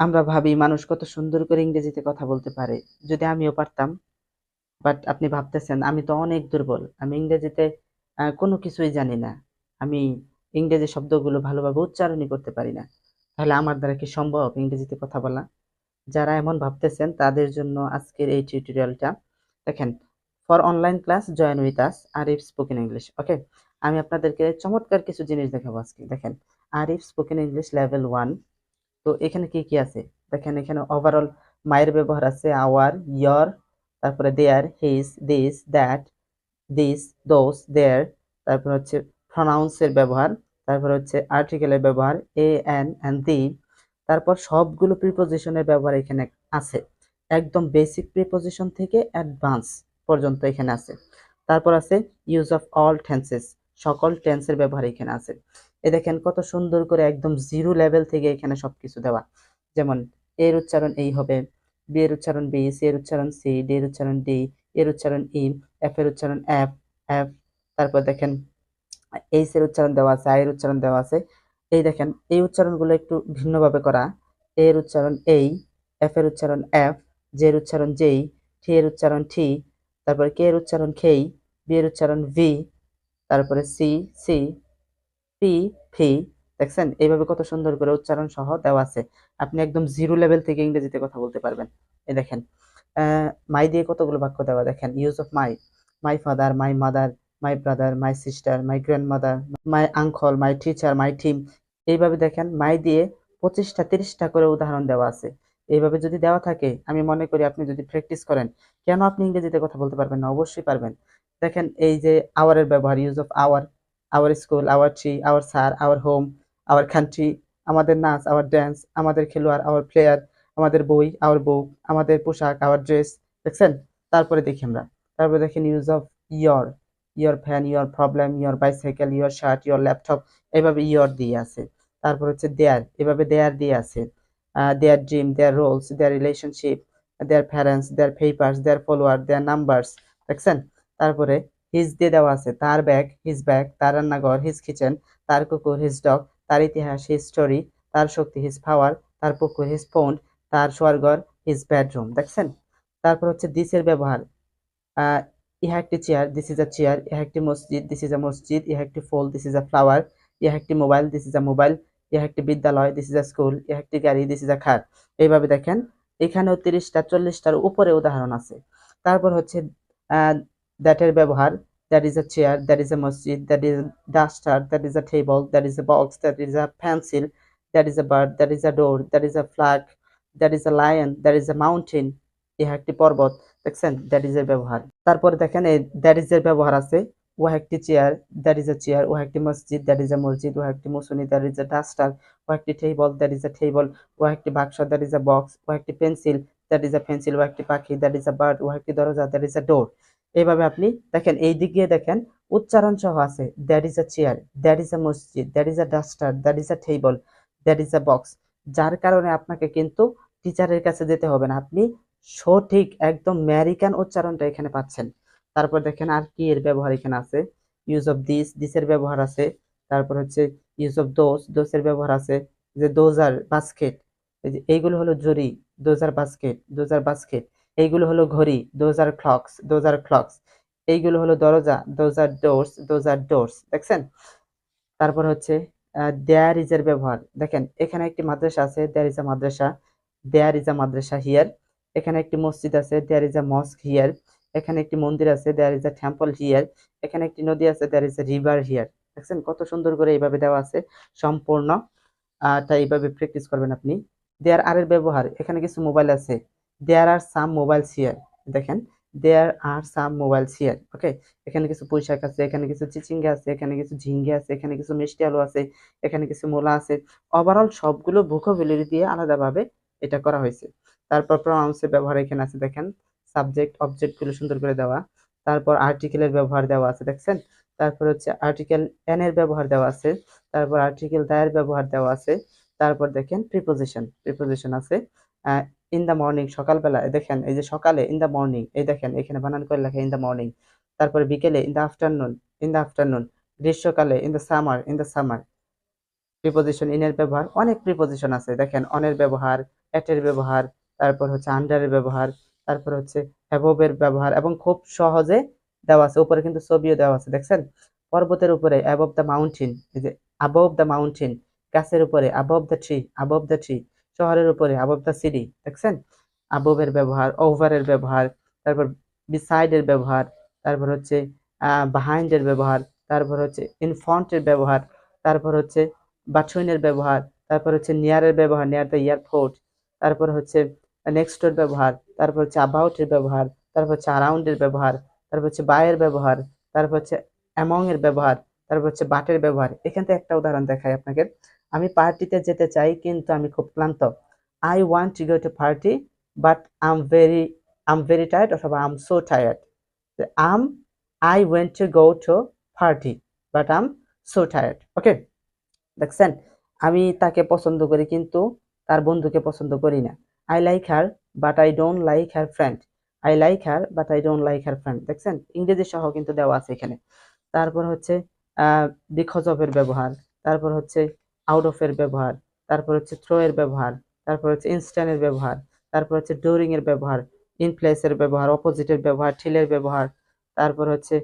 আমরা ভাবি মানুষ কত সুন্দর করে ইংরেজিতে কথা বলতে পারে। যদি আমিও পারতাম বাট আপনি ভাবতেছেন, আমি তো অনেক দুর্বল, আমি ইংরেজিতে কোনো কিছুই জানি না, আমি ইংরেজি শব্দগুলো ভালোভাবে উচ্চারণই করতে পারি না। তাহলে আমার দ্বারা কি সম্ভব ইংরেজিতে কথা বলা? যারা এমন ভাবতেছেন, তাদের জন্য আজকের এই টিউটোরিয়ালটা দেখেন for online class join with us Arif spoken English okay আমি আপনাদেরকে চমৎকার কিছু জিনিস দেখাবো আজকে, দেখেন Arif spoken English level one তো এখানে কি কি আছে? দেখেন এখানে ওভারঅল মায়ের ব্যবহার আছে আওয়ার ইয়র তারপরে their his this that this those there তারপর হচ্ছে প্রনাউন্সের ব্যবহার, তারপর হচ্ছে আর্টিকেলের ব্যবহার এ এন অ্যান্ড দি তারপর সবগুলো প্রিপোজিশনের ব্যবহার এখানে আছে। একদম বেসিক প্রিপোজিশন থেকে অ্যাডভান্স পর্যন্ত এখানে আছে। তারপর আছে ইউজ অফ অল টেন্সেস সকল টেন্সের ব্যবহার এখানে আছে এ দেখেন কত সুন্দর করে একদম জিরো লেভেল থেকে এখানে সবকিছু দেওয়া যেমন এর উচ্চারণ এই হবে বি এর উচ্চারণ বি সি এর উচ্চারণ সি ডি এর উচ্চারণ ডি এর উচ্চারণ ই এফ এর উচ্চারণ এফ এফ তারপর দেখেন এইচ এর উচ্চারণ দেওয়া আছে আই এর উচ্চারণ দেওয়া আছে এই দেখেন এই উচ্চারণগুলো একটু ভিন্নভাবে করা এর উচ্চারণ এই এফ এর উচ্চারণ এফ জে এর উচ্চারণ যেই টি এর উচ্চারণ টি তারপর কে এর উচ্চারণ খেই বি এর উচ্চারণ ভি তারপরে সি সি, পি, ফি, দেখছেন? এইভাবে কত সুন্দর করে উচ্চারণ সহ দেওয়া আছে। আপনি একদম জিরো লেভেল থেকে ইংরেজিতে কথা বলতে পারবেন। এই দেখেন মাই দিয়ে কতগুলো বাক্য দেওয়া দেখেন? Use of my my father my mother my brother my sister my grandmother my uncle my teacher my team এইভাবে দেখেন, মাই দিয়ে পঁচিশটা, তিরিশটা করে উদাহরণ দেওয়া আছে। এইভাবে যদি দেওয়া থাকে, আমি মনে করি আপনি যদি প্র্যাকটিস করেন, কেন আপনি ইংরেজিতে কথা বলতে পারবেন না? অবশ্যই পারবেন। দেখেন, এই যে আওয়ারের ব্যবহার use of our our school our tree our sir our home our country আমাদের নাচ আওয়ার ড্যান্স আমাদের খেলোয়াড় আওয়ার প্লেয়ার আমাদের বই আওয়ার বুক আমাদের পোশাক আওয়ার ড্রেস দেখছেন? তারপরে দেখি আমরা। তারপরে দেখেন use of your your fan your problem your bicycle your shirt your laptop এভাবে ইয়র দিয়ে আছে। তারপর হচ্ছে দেয়ার এভাবে দেয়ার দিয়ে আছে। Their dream their roles their relationship their parents their papers their follower their numbers দেখছেন? তারপরে হিজ দিয়ে দেওয়া আছে, তার ব্যাগ হিজ ব্যাগ তার রান্নাঘর হিজ কিচেন তার কুকুর হিজ ডগ তার ইতিহাস হিজ স্টোরি তার শক্তি হিজ পাওয়ার তার পুকুর হিজ পন্ড তার শোয়ারঘর হিজ বেডরুম দেখছেন? তারপর হচ্ছে দিসের ব্যবহার। ইহা একটি chair this is a chair ইহা একটি মসজিদ দিস ইজ আ মসজিদ, ইহা একটি ফুল দিস ইজ আ ফ্লাওয়ার ইহা একটি mobile this is a mobile ইহা একটি বিদ্যালয় দিস ইজ আ স্কুল ইহা একটি গাড়ি দিস ইজ আ খাট এইভাবে দেখেন, এখানেও তিরিশটা, চল্লিশটার উপরে উদাহরণ আছে। তারপর হচ্ছে দ্যাটের ব্যবহার that is a chair, that is a masjid, that is a duster, that is a table, that is a box, that is a pencil, that is a bird, that is a door, that is a flag, that is a lion, that is a mountain. ইহা একটি পর্বত দেখছেন that is এর ব্যবহার তারপরে দেখেন এই that is এর ব্যবহার আছে ওহা একটি chair that is a chair ওহা একটি মসজিদ দ্যাট ইজ এ মসজিদ ওহা একটি মুসুনি দ্যাট ইজ এ ডাস্টার ওহা একটি table that is a table ওহা একটি বাক্স দ্যাট ইজ এ বক্স ওহা একটি pencil that is a pencil ওহা একটি পাখি দ্যাট ইজ এ বার্ড ওহা একটি দরজা দ্যাট ইজ এ ডোর এইভাবে আপনি দেখেন, এই দিক দেখেন, উচ্চারণ সহ আছে that is a chair that is a মসজিদ that is a duster that is a table that is a box যার কারণে আপনাকে কিন্তু টিচারের কাছে যেতে হবে না। আপনি সঠিক, একদম আমেরিকান উচ্চারণটা এখানে পাচ্ছেন। তারপর দেখেন আর কি এর ব্যবহার এখানে আছে। ইউজ অফ দিস দিসের ব্যবহার আছে। তারপর হচ্ছে ইউজ অফ দোস দোসের ব্যবহার আছে। যে দোজার বাস্কেট এইগুলো হলো জরি দোজার বাস্কেট দোজার বাস্কেট এইগুলো হলো ঘড়ি those are clocks those are clocks এইগুলো হলো দরজা those are doors those are doors দেখছেন? তারপর হচ্ছে দেয়ার ইজ এর ব্যবহার। দেখেন, এখানে একটি মাদ্রাসা আছে দেয়ার ইজ আ মাদ্রাসা দেয়ার ইজ আ মাদ্রাসা হিয়ার এখানে একটি মসজিদ আছে দেয়ার ইজ আ মস্ক হিয়ার এখানে একটি মন্দির আছে there is a temple here এখানে একটি নদী আছে there is a river here দেখছেন? কত সুন্দর করে এইভাবে দেওয়া আছে, সম্পূর্ণ। তা এইভাবে প্র্যাকটিস করবেন আপনি। দেয়ার আর এর ব্যবহার। এখানে কিছু মোবাইল আছে। দেয়ার আর সাম মোবাইলস হিয়ার দেখেন। দেয়ার আর সাম মোবাইলস হিয়ার ওকে এখানে কিছু পুঁইশাক আছে, এখানে কিছু চিচিঙ্গা আছে, এখানে কিছু ঝিঙ্গে আছে, এখানে কিছু মিষ্টি আলু আছে, এখানে কিছু মূলা আছে। ওভারঅল সবগুলো ভোকাবুলারি দিয়ে আলাদাভাবে এটা করা হয়েছে। তারপর প্রনাউন্সের ব্যবহার এখানে আছে, দেখেন। সাবজেক্ট অবজেক্টগুলো সুন্দর করে দেওয়া। তারপর আর্টিকেলের ব্যবহার দেওয়া আছে, দেখছেন? তারপর হচ্ছে আর্টিকেল এন এর ব্যবহার দেওয়া আছে। তারপর আর্টিকেল দায়ের ব্যবহার দেওয়া আছে। তারপর দেখেন প্রিপোজিশন প্রিপোজিশন আছে। ইন দ্য মর্নিং সকালবেলা দেখেন, এই যে সকালে ইন দ্য মর্নিং এই দেখেন, এখানে বানান করে লেখা ইন দ্য মর্নিং তারপরে বিকেলে in the afternoon in the afternoon গ্রীষ্মকালে in the summer in the summer preposition ইনের ব্যবহার, অনেক প্রিপোজিশন আছে, দেখেন অনের ব্যবহার এটের ব্যবহার, তারপর হচ্ছে আন্ডারের ব্যবহার, তারপর হচ্ছে অ্যাবভের ব্যবহার, এবং খুব সহজে দেওয়া আছে, উপরে কিন্তু ছবিও দেওয়া আছে, দেখছেন? পর্বতের উপরে অ্যাবভ দ্য মাউন্টেন এই যে অ্যাবভ দ্য মাউন্টেন গাছের উপরে above the tree above the tree শহরের উপরে অ্যাবভ দ্য সিটি দেখছেন অ্যাবভের ব্যবহার ওভারের ব্যবহার তারপর বিসাইডের ব্যবহার তারপর হচ্ছে বাহাইন্ডের ব্যবহার তারপর হচ্ছে ইনফ্রন্টের ব্যবহার তারপর হচ্ছে বাটুইনের ব্যবহার তারপর হচ্ছে নিয়ারের ব্যবহার নিয়ার দ্য এয়ারপোর্ট তারপর হচ্ছে নেক্সটের ব্যবহার তারপর হচ্ছে অ্যাবাউটের ব্যবহার তারপর হচ্ছে অ্যারাউন্ডের ব্যবহার তারপর হচ্ছে বায়ের ব্যবহার তারপর হচ্ছে অ্যামং এর ব্যবহার তারপর হচ্ছে বাটের ব্যবহার এখান থেকে একটা উদাহরণ দেখাই আপনাকে আমি পার্টিতে যেতে চাই, কিন্তু আমি খুব ক্লান্ত। I want to go to party but I am very um very tired অথবা I am so tired um I went to go to party but I am so tired okay দেখছেন? আমি তাকে পছন্দ করি, কিন্তু তার বন্ধুকে পছন্দ করি না। I like her but I don't like her friend I like her but I don't like her friend দেখছেন? ইংরেজি সহ কিন্তু দেওয়া আছে এখানে। তারপর হচ্ছে বিকজ অফ এর ব্যবহার। তারপর হচ্ছে আউট অফ এর ব্যবহার তারপর হচ্ছে থ্রো এর ব্যবহার তারপর হচ্ছে ইনস্ট্যান্ট এর ব্যবহার তারপর হচ্ছে ডোরিং এর ব্যবহার ইন প্লেস এর ব্যবহার অপোজিটের ব্যবহার ঠিলের ব্যবহার তারপর হচ্ছে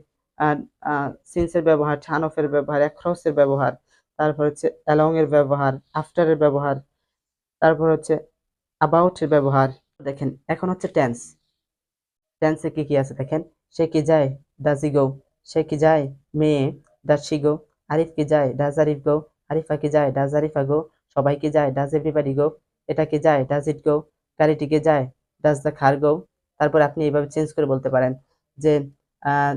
সিন্সের ব্যবহার টার্ন অফ এর ব্যবহার অ্যাক্রস এর ব্যবহার তারপর হচ্ছে অ্যালং এর ব্যবহার আফটার এর ব্যবহার তারপর হচ্ছে অ্যাবাউট এর ব্যবহার দেখেন এখন হচ্ছে টেন্স টেন্সে কি কি আছে দেখেন সে কি যায় ই গো সে কি যায় মেয়ে শি গো আরিফ কি যায় ডাজ আরিফ গো আরিফা কি যায়, ডাজ আরিফা গো, সবাই কি যায়, ডাজ এভরিবাডি গো, এটা কি যায়, ডাজ ইট গো গাড়িটি কি যায়, ডাজ দ্য খার গো। তারপর আপনি এইভাবে চেঞ্জ করে বলতে পারেন যে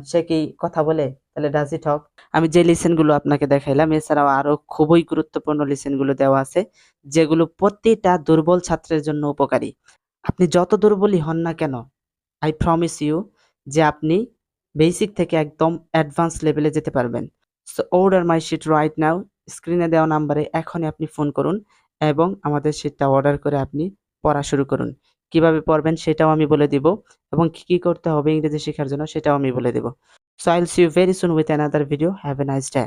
সে কি কথা বলে? তাহলে ডাজ ইট হক। আমি যে লিসেনগুলো আপনাকে দেখাইলাম, এছাড়াও আরও খুবই গুরুত্বপূর্ণ লিসেনগুলো দেওয়া আছে, যেগুলো প্রতিটা দুর্বল ছাত্রের জন্য উপকারী। আপনি যত দুর্বলই হন না কেন আই প্রমিস ইউ যে আপনি বেসিক থেকে একদম অ্যাডভান্স লেভেলে যেতে পারবেন। So order my sheet right now স্ক্রিনে দেওয়া নাম্বারে এখনই আপনি ফোন করুন এবং আমাদের সেটা অর্ডার করে আপনি পড়া শুরু করুন। কীভাবে পড়বেন সেটাও আমি বলে দিব এবং কি কী করতে হবে ইংরেজি শেখার জন্য সেটাও আমি বলে দেব। So I'll see you very soon with another video have a nice day